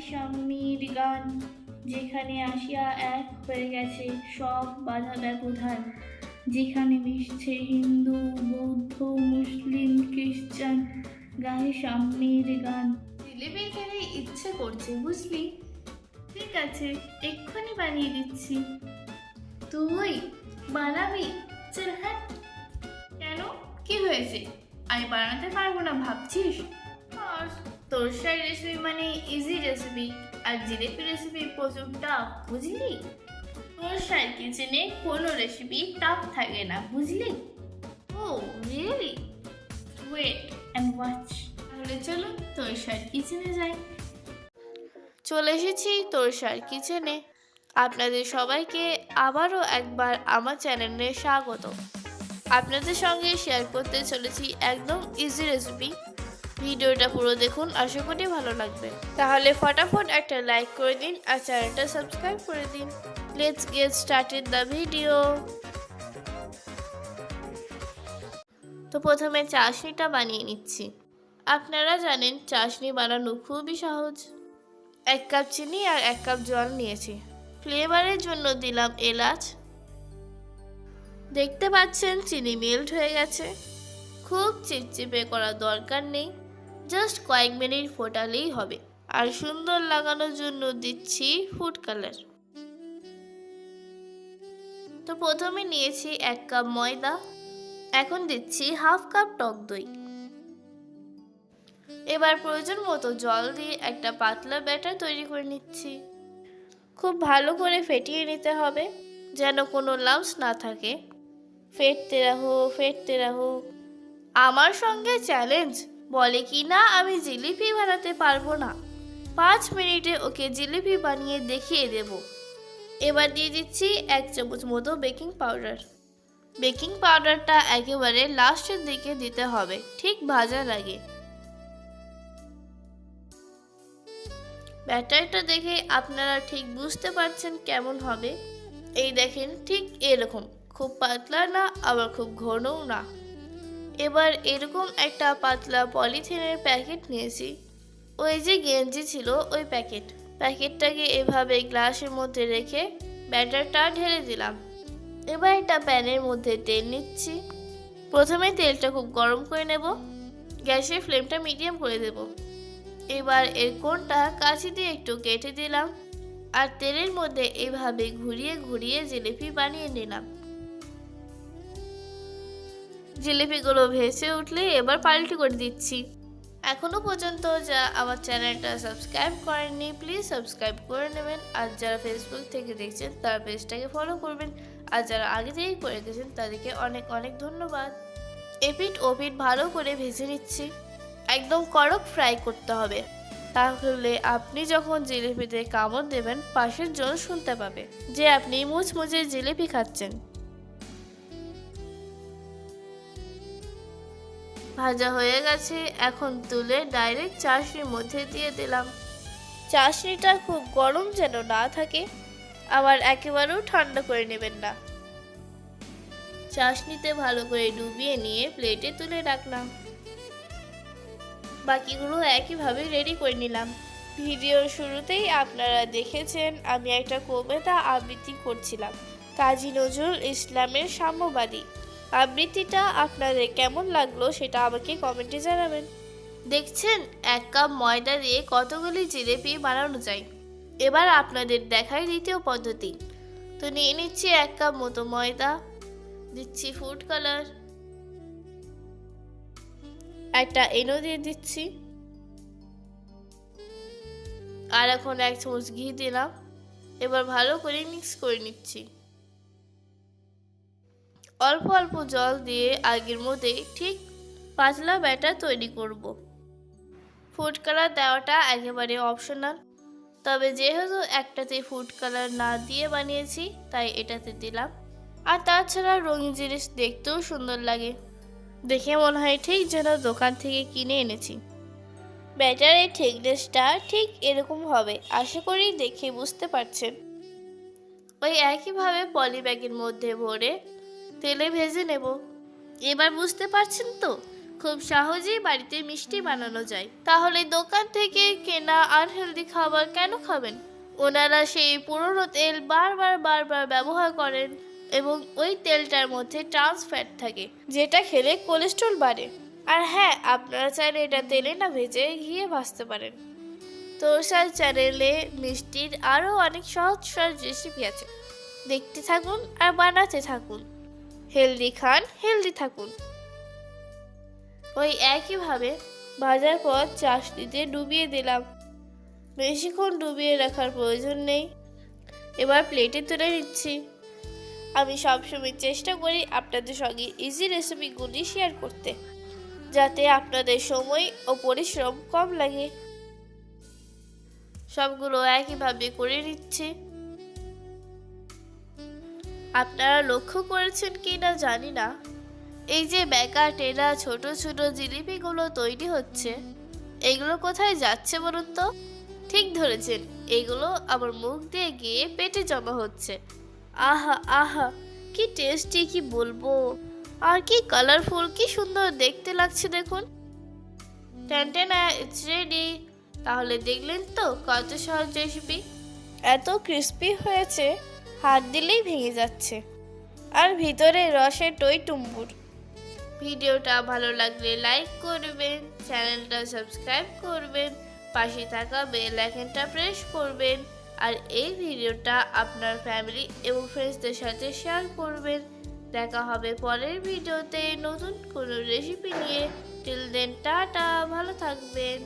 স্বামীর গান যেখানে আসিয়া এক হয়ে গেছে সব বাধা ব্যবধান। যেখানে মিশছে হিন্দু, বৌদ্ধ, মুসলিম, খ্রিস্টান, গায়ে সামনের গান জিলেবি খেতে ইচ্ছে করছে, বুঝলি? ঠিক আছে, এক্ষুনি বানিয়ে দিচ্ছি। তুই বানাবি? চল হ্যাঁ। কেন? কি হয়েছে? আমি বানাতে পারব না, ভাবছিস? আর তোর সাই রেসিপি মানে ইজি রেসিপি আর জিলেপি রেসিপি প্রচুর টাফ বুঝলি? তোর সাই কিচেনে কোনো রেসিপি টাফ থাকে না, বুঝলি? ও রিয়েলি ওয়েট অ্যান্ড ওয়াচ তাহলে চলো তোর সাই কিচেনে যাই। চলে এসেছি তোরসার কিচেনে আপনাদের সবাইকে আবারও একবার আমার চ্যানেলে স্বাগত আপনাদের সঙ্গে শেয়ার করতে চলেছি একদম ইজি রেসিপি ভিডিওটা পুরো দেখুন। আশা করি ভালো লাগবে। তাহলে ফটাফট একটা লাইক করে দিন আর চ্যানেলটা সাবস্ক্রাইব করে দিন। Let's get started the video তো প্রথমে চাশনিটা বানিয়ে নিচ্ছি। আপনারা জানেন চাশনি বানানো খুবই সহজ। এক কাপ চিনি আর এক কাপ জল নিয়েছি। ফ্লেভারের জন্য দিলাম এলাচ। দেখতে পাচ্ছেন, চিনি মেল্ট হয়ে গেছে। খুব চিপচিপে করার দরকার নেই। জাস্ট কয়েক মিনিট ফোটালেই হবে। আর সুন্দর লাগানোর জন্য দিচ্ছি ফুড কালার তো প্রথমে নিয়েছি এক কাপ ময়দা, এখন দিচ্ছি হাফ কাপ টক দই। এবার প্রয়োজন মতো জল দিয়ে একটা পাতলা ব্যাটার তৈরি করে নিচ্ছি। খুব ভালো করে ফেটিয়ে নিতে হবে, যেন কোনো লাম্পস না থাকে। ফেটতে রাখো ফেটতে রাখো। আমার সঙ্গে চ্যালেঞ্জ বলে কি না আমি জিলিপি বানাতে পারব না। পাঁচ মিনিটে ওকে জিলিপি বানিয়ে দেখিয়ে দেব। এবার দিয়ে দিচ্ছি এক চামচ মতো বেকিং পাউডার। বেকিং পাউডারটা একেবারে লাস্টের দিকে দিতে হবে, ঠিক ভাজা লাগে। ব্যাটারটা দেখে আপনারা ঠিক বুঝতে পারছেন কেমন হবে। এই দেখেন ঠিক এরকম, খুব পাতলা না, আবার খুব ঘনও না। এবার এরকম একটা পাতলা পলিথিনের প্যাকেট নিয়েছি। ওই যে গেঞ্জি ছিল ওই প্যাকেট। প্যাকেটটাকে এভাবে গ্লাসের মধ্যে রেখে ব্যাটারটা ঢেলে দিলাম। এবার একটা প্যানের মধ্যে তেল নিচ্ছি। প্রথমে তেলটা খুব গরম করে নেব। গ্যাসের ফ্লেমটা মিডিয়াম করে দেবো। এবার এর কোণটা কাছি দিয়ে একটু কেটে দিলাম। আর তেলের মধ্যে এভাবে ঘুরিয়ে ঘুরিয়ে জিলিপি বানিয়ে নিলাম। জিলিপিগুলো ভেসে উঠলে এবার পাল্টি করে দিচ্ছি। এখনও পর্যন্ত যা আমার চ্যানেলটা সাবস্ক্রাইব করেননি প্লিজ সাবস্ক্রাইব করে নেবেন। আর যারা ফেসবুক থেকে দেখছেন, তারা পেজটাকে ফলো করবেন। আর যারা আগে থেকেই করে গেছেন, তাদেরকে অনেক অনেক ধন্যবাদ। এপিট ওপিট ভালো করে ভেজে নিচ্ছি। একদম কড়ক ফ্রাই করতে হবে। তাহলে আপনি যখন জিলিপিতে কামড় দেবেন, পাশের জন শুনতে পাবে যে আপনি মুচমুচে জিলিপি খাচ্ছেন। ভাজা হয়ে গেছে, এখন তুলে ডাইরেক্ট চাশনির মধ্যে দিয়ে দিলাম। চাশনিটা খুব গরম যেন না থাকে, আবার একেবারেও ঠান্ডা করে নেবেন না। চাশনিতে ভালো করে ডুবিয়ে নিয়ে প্লেটে তুলে রাখলাম। বাকিগুলো একইভাবে রেডি করে নিলাম। ভিডিওর শুরুতেই আপনারা দেখেছেন, আমি একটা কবিতা আবৃত্তি করছিলাম। কাজী নজরুল ইসলামের সাম্যবাদী। আবৃত্তিটা আপনাদের কেমন লাগল সেটা আমাকে কমেন্টে জানাবেন। দেখছেন এক কাপ ময়দা দিয়ে কতগুলি জিলেপি বানানো যায়। এবার আপনাদের দেখাই দ্বিতীয় পদ্ধতি। তো নিয়ে নিচ্ছি এক কাপ মতো ময়দা দিচ্ছি ফুড কালার একটা এনো দিয়ে দিচ্ছি। আর এখন এক চামচ ঘি দিলাম। এবার ভালো করে মিক্স করে নিচ্ছি। অল্প অল্প জল দিয়ে আগের মধ্যেই ঠিক পাতলা ব্যাটার তৈরি করব। ফুড কালার দেওয়াটা একেবারে অপশনাল তবে যেহেতু একটাতে ফুড কালার না দিয়ে বানিয়েছি, তাই এটাতে দিলাম। আর তাছাড়া রঙিন জিনিস দেখতেও সুন্দর লাগে। দেখে মনে হয় ঠিক যেন দোকান থেকে কিনে এনেছি। ব্যাটারের থিকনেসটা ঠিক এরকম হবে, আশা করি দেখে বুঝতে পারছেন। ওই একইভাবে পলি ব্যাগের মধ্যে ভরে তেলে ভেজে নেব। এবার বুঝতে পারছেন তো? খুব সহজেই বাড়িতে মিষ্টি বানানো যায়। তাহলে দোকান থেকে কেনা আনহেলদি খাবার কেন খাবেন? ওনারা সেই পুরনো তেল বারবার বারবার ব্যবহার করেন এবং ওই তেলটার মধ্যে ট্রান্স ফ্যাট থাকে, যেটা খেলে কোলেস্ট্রল বাড়ে। আর হ্যাঁ আপনারা চাইলে এটা তেলে না ভেজে ঘিয়ে ভাজতে পারেন। তোরসার চ্যানেলে মিষ্টির আরও অনেক সহজ সহজ রেসিপি আছে। দেখতে থাকুন আর বানাতে থাকুন। হেলদি খান, হেলদি থাকুন। ওই একইভাবে ভাজার পর চাষনিতে ডুবিয়ে দিলাম। বেশিক্ষণ ডুবিয়ে রাখার প্রয়োজন নেই। এবার প্লেটে তুলে নিচ্ছি। আমি সবসময় চেষ্টা করি আপনাদের সঙ্গে ইজি রেসিপিগুলি শেয়ার করতে, যাতে আপনাদের সময় ও পরিশ্রম কম লাগে। সবগুলো একইভাবে করে নিচ্ছি। আপনারা লক্ষ্য করেছেন কি না জানি না। এই যে বেকা টেরা ছোট ছোট জিলিপিগুলো তৈরি হচ্ছে, এগুলো কোথায় যাচ্ছে বলুন তো? ঠিক ধরেছেন, এগুলো আমার মুখ দিয়ে গিয়ে পেটে জমা হচ্ছে। আহা আহা, কি টেস্টি, কি বলব? আর কি কালারফুল কি সুন্দর দেখতে লাগছে দেখুন। ট্যান্টেনা ইটস রেডি তাহলে দেখলেন তো কত সহজ রেসিপি এত ক্রিস্পি হয়েছে। হাত দিলেই ভেঙে যাচ্ছে। আর ভিতরে রসে টই টুম্বুর। ভিডিওটা ভালো লাগলে লাইক করবেন, চ্যানেলটা সাবস্ক্রাইব করবেন, পাশে থাকা বেল আইকনটা প্রেস করবেন, আর এই ভিডিওটা আপনার ফ্যামিলি এবং ফ্রেন্ডসদের সাথে শেয়ার করবেন। দেখা হবে পরের ভিডিওতে নতুন কোনো রেসিপি নিয়ে। টিল দেন, টাটা, ভালো থাকবেন।